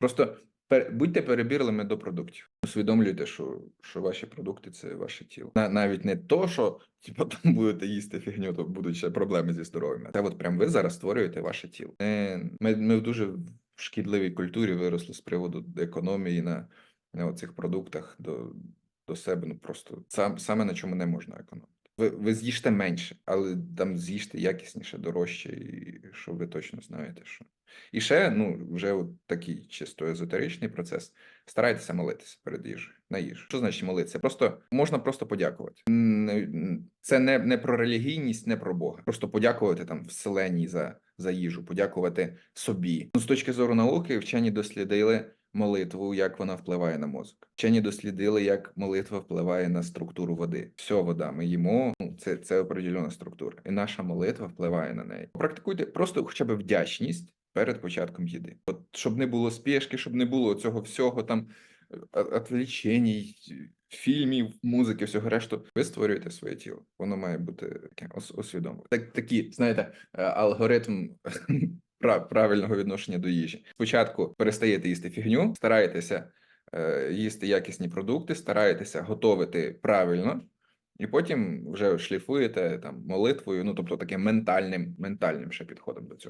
Просто будьте перебірливими до продуктів. Усвідомлюйте, що, що ваші продукти це ваше тіло. На, навіть не то, що типу, там будете їсти фігню, то будуть ще проблеми зі здоров'ям. Це от прям ви зараз створюєте ваше тіло. Не, ми, ми в дуже шкідливій культурі виросли з приводу економії на, на цих продуктах до, до себе. Ну просто сам, саме на чому не можна економити. Ви, ви з'їжте менше, але там з'їжте якісніше, дорожче, і що ви точно знаєте, що. І ще, ну, вже от такий чисто езотеричний процес. Старайтеся молитися перед їжею на їжу. Що значить молитися? Просто можна просто подякувати. Це не, не про релігійність, не про Бога. Просто подякувати там вселеній за, за їжу, подякувати собі. Ну, з точки зору науки, вчені дослідили молитву, як вона впливає на мозок. Вчені дослідили, як молитва впливає на структуру води. Все, вода, ми їмо. Ну, це, це определена структура, і наша молитва впливає на неї. Практикуйте просто хоча б вдячність перед початком їди. От щоб не було спешки, щоб не було цього всього там е, отвлеченій, фільмів, музики, всього решту. Ви створюєте своє тіло. Воно має бути таке усвідомлене. Так, такі, знаєте, е, алгоритм пра- правильного відношення до їжі. Спочатку перестаєте їсти фігню, стараєтеся е, їсти якісні продукти, стараєтеся готовити правильно. І потім вже шліфуєте там молитвою, ну тобто таким ментальним, ментальним ще підходом до цього.